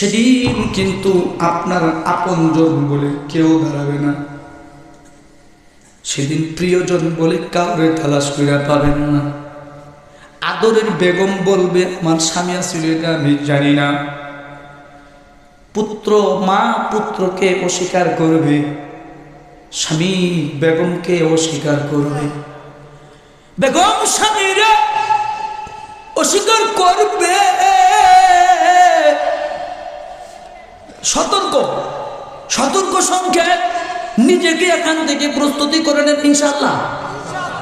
সেদিন কিন্তু আপনার আপনজন বলে কেউ দাঁড়াবে না। সেদিন প্রিয়জন বলে কাউরে তালাশ করে পাবেন না। আদরের বেগম বলবে, আমার স্বামী আসলে এটা, আমি জানি না। পুত্র, মা পুত্রকে অস্বীকার করবে, স্বামী বেগমকে অস্বীকার করবে। বেগম স্বামীরা অস্বীকার করবে। সতর্ক। সতর্ক সংখ্যায় নিজেকে এখান থেকে প্রস্তুতি করে নেন ইনশাল্লাহ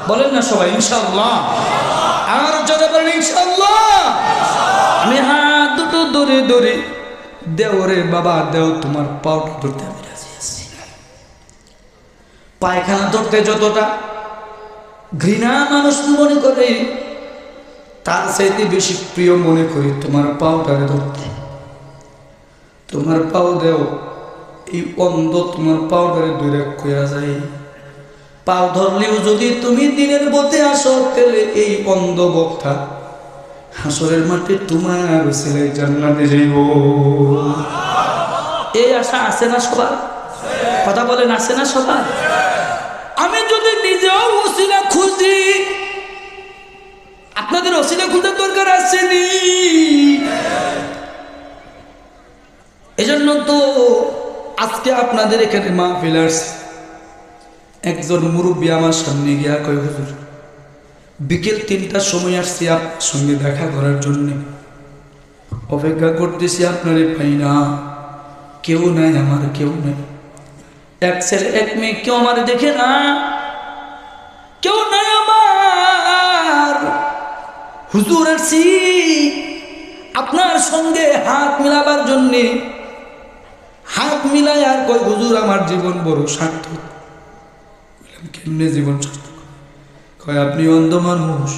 বলেন না সবাই ইনশাল্লাহ আর যারা বলেন ইনশাল্লাহ আমি হাত দুটো দৌড়ে দৌড়ে দেও রে বাবা, দেও তোমার পাউটা ধরতে আমি রাজি আছি। পায়খানা ধরতে যতটা ঘৃণা মানুষ মনে করে, তার চাইতে বেশি প্রিয় মনে করি তোমার পাউটারে ধরতে। তোমার পাও দেও। এই অন্ধ তোমার পাউডারে দূরে কইয়া যায় পাও ধরলেও যদি তুমি দিনের বতে আসো, তাহলে এই অন্ধ বক্তা হাসরের মাঠে তোমার ছেলে জান্নাতে যাইব। এই আশা আছে না সবার? কথা বলেন, আছে না সবার? আমি যদি নিজেও ওসিলা খুঁজি, আপনাদের ওসিলা খুঁজার দরকার আসেনি এজন্য তো আজকে আপনাদের এখানে মা ফিলার্স একজন মুরব্বী আমার সামনে গিয়া কয়, হুজুর, বিকেল তিনটার সময় আসছি আপনার সঙ্গে দেখা করার জন্যে। অপেক্ষা করতেছি আপনারে পাই না, কেউ নাই আমার, কেউ নাই। এক ছেলে, এক মেয়ে কেউ আমার দেখে না, কেউ নাই আমার। হুজুর, আসছি আপনার সঙ্গে হাত মিলাবার জন্যে। হাত মিলাই আর কয়, হুজুর, আমার জীবন বড় সার্থক। কেমনে জীবন সার্থক কয়, আপনি অন্ধ মানুষ।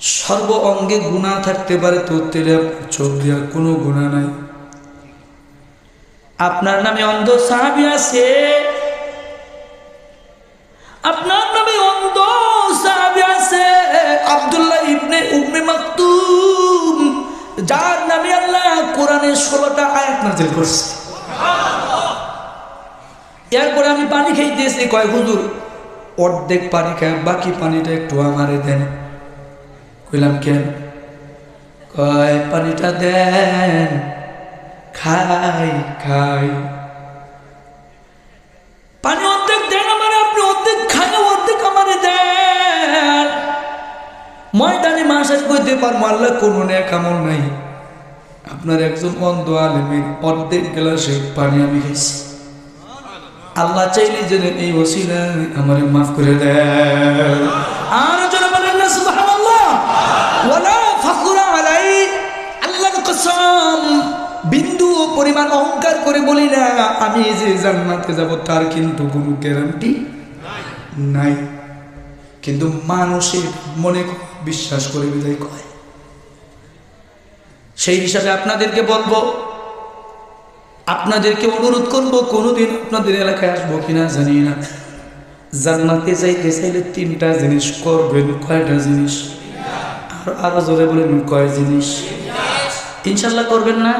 সর্ব অঙ্গে গুণা থাকতে পারে তো, তেলে চোখ দেওয়ার কোনো গুণা নাই। আপনার নামে অন্ধ সাহাবি আছে? আপনার নামে অন্ধ সাহাবি আছে। আব্দুল্লাহ ইবনে, উবনে মাকতুম যার নামে আল্লাহ কোরআনের ষোলোটা আয়াত নাজিল করছে। এরপরে আমি পানি খাইতেছি, কয়, হুজুর, অর্ধেক পানি খায়, বাকি পানিটা একটু আমারে দেন। কইলাম, কেন? কয়, পানিটা দেন, খাই খাই। পানি অর্ধেক দেন আমার, আপনি অর্ধেক খাই অর্ধেক আমারে দেন। ময়দানে মাসাজ করতে পারব, আল্লাহ কোনো নেক আমল নাই। আপনার একজন অন্ধ আলেমের অর্ধেক গ্লাসে পানি আমি খাইছি আল্লাহ চাইলে যেন এই ওসিলা আমারে মাফ করে দেয় আর যেন বলেন বিন্দু পরিমাণ অহংকার করে বলি না, আমি যে জান্নাতে যাব তার কিন্তু কোনো গ্যারান্টি নাই। কিন্তু মানুষের মনে বিশ্বাস করে বিদায় কয়। সেই হিসাবে আপনাদেরকে বলব, আপনাদেরকে অনুরোধ করব, কোনোদিন আপনাদের এলাকায় আসব কিনা জানি না। জান্নাতে যাইতে চাইলে তিনটা জিনিস করবেন, কয়টা জিনিস? আর আরও জোরে বলেন, কয় জিনিস? ইনশাল্লাহ করবেন না?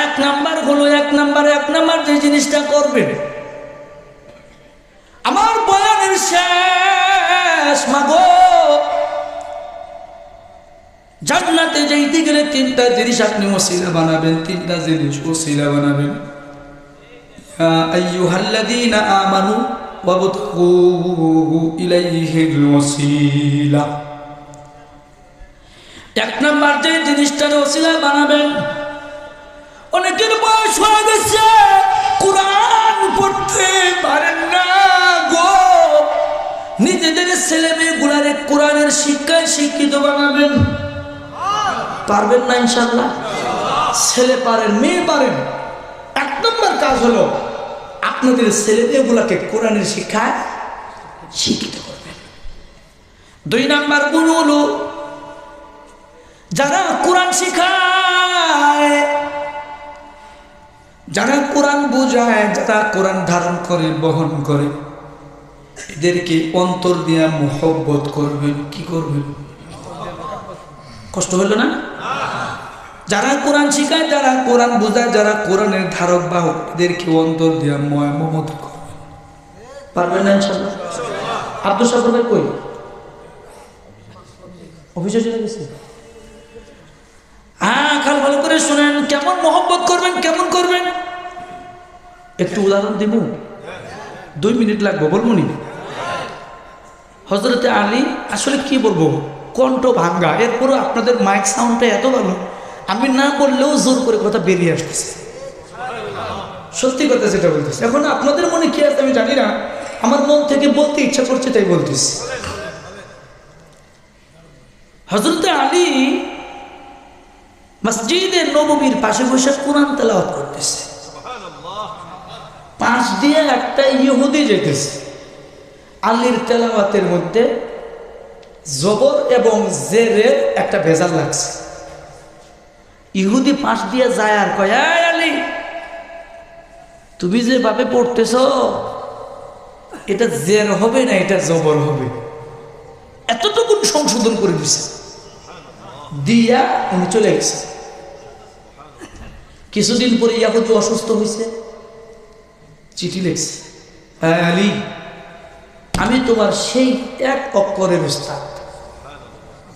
এক নাম্বার হলো, এক নাম্বার এক নাম্বার যে জিনিসটা করবেন জান্নাতে যাইতে গেলে তিনটা জিনিস আপনি ওসিলা বানাবেন, তিনটা জিনিস ওসিলা বানাবেন। অনেকের বয়স হয়ে গেছে, কোরআন পড়তে পারেন না গো। নিজেদের ছেলে গুলারে কোরআনের শিক্ষায় শিক্ষিত বানাবেন। পারবেন না ইনশাল্লাহ ছেলে পারেন, মেয়ে পারেন। এক নম্বর কাজ হলো আপনাদের ছেলে মেয়েগুলাকে কোরআনের শিক্ষায় শিক্ষিত করবেন। দুই নাম্বার গুণ হলো যারা কোরআন শিখায়, যারা কোরআন বোঝায়, যারা কোরআন ধারণ করে, বহন করে, এদেরকে অন্তর দিয়া মোহব্বত করবেন, কি করবেন? কষ্ট হলো না? যারা কোরআন শিখায়, যারা কোরআন বোঝায়, যারা কোরআনের ধারক বাহক এদেরকে অন্তর দিয়া ময় মমত পারবেন না ইনশাল্লাহ আব্দুল ভাই কই? অফিসে চলে গেছে? হ্যাঁ খাল ভালো করে শুনেন, কেমন মোহব্বত করবেন, কেমন করবেন? একটু উদাহরণ দিব দুই মিনিট লাগবে, বলব নি? হজরতে আলী, আসলে কি বলব? কণ্ঠ ভাঙ্গা। এরপরও আপনাদের মাইক সাউন্ডটা এত ভালো, আমি না বললেও জোর করে কথা বেরিয়ে আসতেছে। সত্যি কথা যেটা বলতেছে। এখন আপনাদের মনে কি আছে আমি জানি না, আমার মন থেকে বলতে ইচ্ছা করছে তাই বলতেছি। হজরতে আলী মসজিদের নবমীর পাশে বসে কোরআন তেলাওয়াত করতেছে। পাঁচ দিয়ে একটা ইহুদি যেতেছে। আলীর তেলাওয়াতের মধ্যে জবর এবং জেরের একটা ভেজাল লাগছে। ইহুদি পাশ দিয়ে যায় আর কয়, "এই আলী, তুমি যেভাবে পড়তেছ, এটা জের হবে না, এটা জবর হবে? এতটুকু সংশোধন করে দিছে। দিয়া উনি চলে গেছে। কিছুদিন পরে ইয়াহুদি অসুস্থ হয়েছে চিঠি লিখছে হ্যাঁ আলী, আমি তোমার সেই এক অক্ষরের উস্তাদ।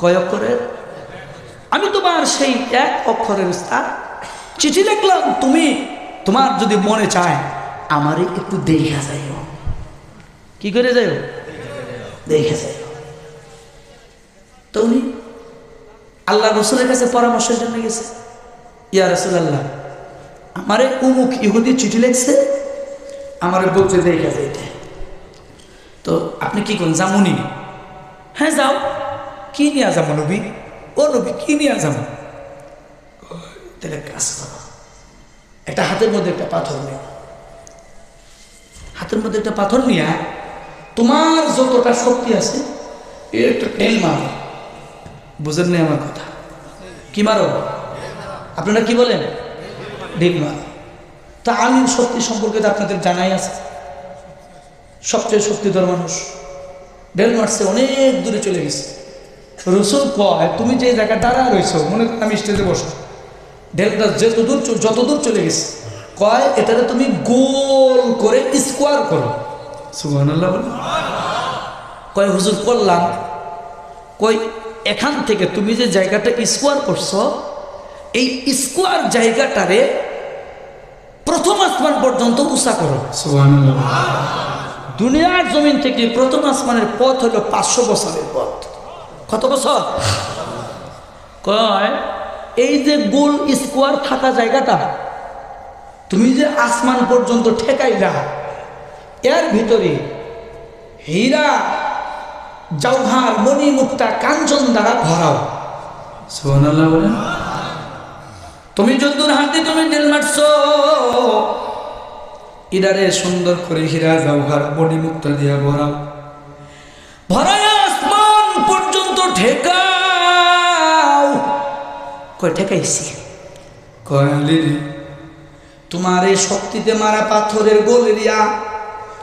কয় অক্ষরের? আমি তোমার সেই এক অক্ষরের উস্তাদ। চিঠি লিখলাম, তুমি তোমার যদি মনে চায় আমারে একটু দেখা যাইও। কি করে যাইও? দেখে যাইও। তো উনি আল্লাহ রসুলের কাছে পরামর্শের জন্য গেছে। ইয়া রসুল আল্লাহ আমারে উমুক ইহুদি চিঠি লিখছে, আমার বলছে দেখে যাইতে। তো আপনি কি করেন? যামুনি হ্যাঁ যাও। কি নিয়ে যাব নবী? ও নবী, কি নিয়ে যাব একটা হাতের মধ্যে একটা পাথর নিও হাতের মধ্যে একটা পাথর নিয়ে তোমার যতটা শক্তি আছে একটা টেল মারো। বুঝেন নেই আমার কথা? কি মারো? আপনারা কি বলেন? ঢিল মারো। তা আলীর শক্তি সম্পর্কে তো আপনাদের জানাই আছে। সবচেয়ে শক্তিধর মানুষ। ঢেল মারছে, অনেক দূরে চলে গেছে। রসুল কয় তুমি যে জায়গায় দাঁড়া রয়েছো মনে করো আমি স্টেজে বসো। ঢেলটা যত দূর যত দূর চলে গেছে কয় এটাতে তুমি গোল করে স্কোয়ার করো। সুবহানাল্লাহ কয় হুজুর করলাম। কই এখান থেকে তুমি যে জায়গাটা স্কোয়ার করছ এই স্কোয়ার জায়গাটারে প্রথম আসমান পর্যন্ত উষা করো। দুনিয়ার জমিন থেকে প্রথম আসমানের পথ হলো পাঁচশো বছরের পথ। কত বছর? কয় এই যে গোল স্কোয়ার থাকা জায়গাটা তুমি যে আসমান পর্যন্ত ঠেকাইলা এর ভিতরে হীরা জৌহার মণি মুক্তা কাঞ্চন দ্বারা ভরাও। তুমি যদ্দুর হাতে তুমি নীল মারছো। ইরারে সুন্দর করে হীরা জৌহার মণি মুক্তা দিয়া ভরাও। ভরায় আসমান পর্যন্ত ঠেকাও। কয় ঠেকাইছি? কয় আলী রে, তোমার এই শক্তিতে মারা পাথরের গোলেরিয়া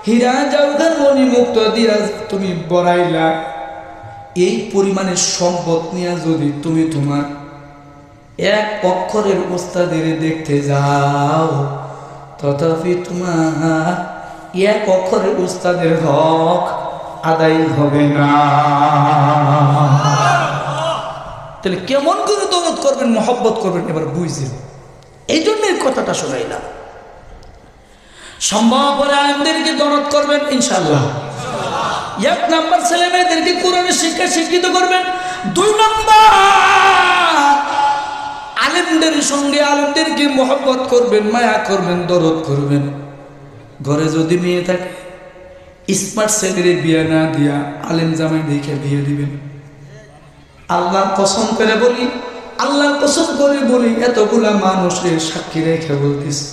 হীরা জৌহার মণি মুক্ত দিয়া তুমি বড়াইলা। এই পরিমাণের সম্পদ নিয়ে যদি তুমি তোমার এক অক্ষরের উস্তাদের দেখতে যাও তথাপি তোমার এক অক্ষরের উস্তাদের হক আদায় হবে না। তাহলে কেমন করে দৌলত করবেন, মহব্বত করবেন, এবার বুঝছেন এই জন্য এই কথাটা শোনাইলাম। সম্ভব হলে আলেমদেরকে দরদ করবেন ইনশাল্লাহ এক নাম্বার ছেলে মেয়েদেরকে কোরআনের শিক্ষা শিক্ষিত করবেন, দুই নাম্বার আলেমদের সঙ্গে আলেমদেরকে মহব্বত করবেন, মায়া করবেন দরদ করবেন। ঘরে যদি মেয়ে থাকে স্মার্ট ছেলের বিয়ে না দিয়া আলেম জামাই দেখে বিয়ে দিবেন। আল্লাহ কসম করে বলি আল্লাহ কসম করে বলি, এতগুলা মানুষের সাক্ষী রেখে বলতেছে।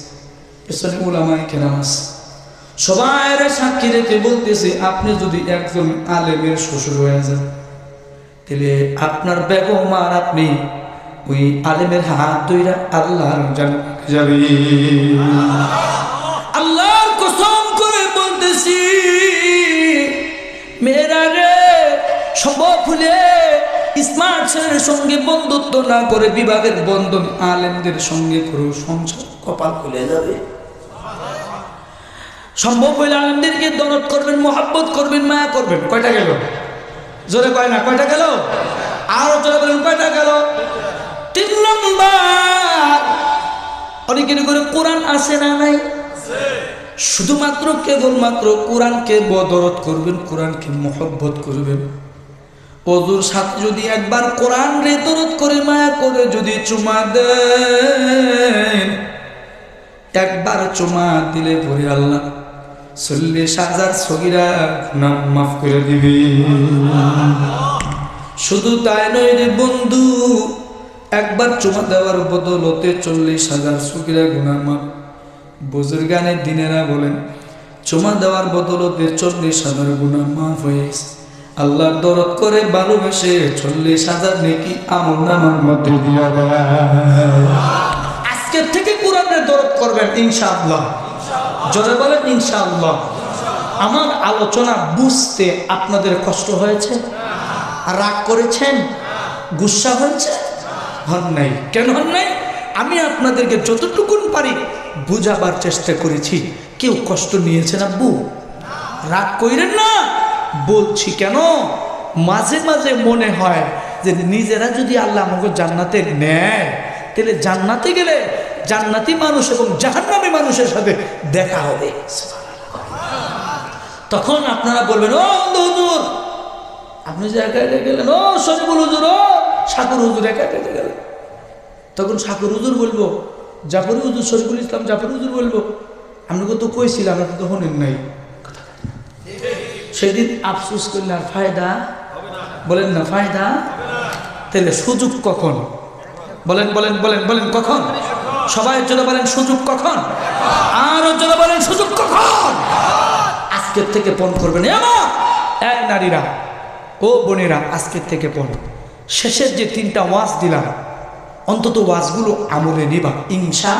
পেছনে উলামাই কেরাম সবাই সাক্ষী রেখে বলতেছে, আপনি যদি একজন আলেমের শ্বশুর হয়ে যান, তাহলে আপনার বেগম আর আপনি ওই আলেমের হাত ধইরা আল্লাহর যাবে আল্লাহর বলতেছি মেয়েরা রে, সম্ভব হলে স্মার্ট ছেলের সঙ্গে বন্ধুত্ব না করে বিভাগের বন্ধন আলেমদের সঙ্গে করো, সংসার কপাল খুলে যাবে। সম্ভব হইলে আলেমদেরকে দরদ করবেন, মোহাব্বত করবেন, মায়া করবেন। কয়টা গেল? জোরে কয় না, কয়টা গেল? আরও জোরে বলেন, কয়টা গেল? তিন নম্বর। অনেকের করে কোরআন আসে না নাই? শুধুমাত্র কেবলমাত্র কোরআনকে বদরত করবেন, কোরআনকে মোহব্বত করবেন। অজুর সাথে যদি একবার কোরআন রে দরদ করে, মায়া করে যদি চুমা দেন, একবার চুমা দিলে পরে আল্লাহ চল্লিশ হাজার সগিরা নাম মাফ করে দিবি। শুধু তাই নয় রে বন্ধু, একবার চুমা দেওয়ার বদলতে চল্লিশ হাজার সগিরা গুণা মাফ বুজুর্গানের দিনেরা বলেন, চুমা দেওয়ার বদলতে চল্লিশ হাজার গুণা মাফ হয়েছে আল্লাহর দরদ করে ভালোবেসে চল্লিশ হাজার নেকি আমল নামার মধ্যে দেয়। আজকের থেকে কোরআনের দরদ করবেন ইনশাআল্লাহ। জোরে বলেন ইনশাআল্লাহ। আমার আলোচনা বুঝতে আপনাদের কষ্ট হয়েছে? রাগ করেছেন? গুসা হয়েছে? হন নাই। কেন হন নাই? আমি আপনাদেরকে যতটুকুন পারি বুঝাবার চেষ্টা করেছি। কেউ কষ্ট নিয়েছেন আব্বু? রাগ কইরেন না। বলছি কেন? মাঝে মাঝে মনে হয় যে নিজেরা যদি আল্লাহ আমাকে জান্নাতে নেয়, তাহলে জান্নাতে গেলে জান্নাতি মানুষ এবং জাহান্নামী মানুষের সাথে দেখা হবে। তখন আপনারা বলবেন, ও হুজুর, আপনি যে একা একা গেলেন, ও শরীফুল হুজুর, ও সাকুর হুজুর, একা একা গেলেন। তখন সাকুর হুজুর বলব, জাফর হুজুর, শরীফুল ইসলাম জাফর হুজুর বলব, আপনাকে তো কইছিলাম, আপনি তো শোনেন নাই। সেদিন আফসুস করলে আর ফায়দা? বলেন না, ফায়দা? তাহলে সুযোগ কখন? বলেন বলেন বলেন বলেন, কখন? সবাই জন্য বলেন, সুযোগ কখন? আরও জন্য বলেন, সুযোগ কখন? আজকের থেকে পণ করবেন। এক নারীরা, ও বোনেরা আজকের থেকে পণ। শেষের যে তিনটা ওয়াজ দিলাম অন্তত ওয়াজগুলো আমলে নিবা ইনশা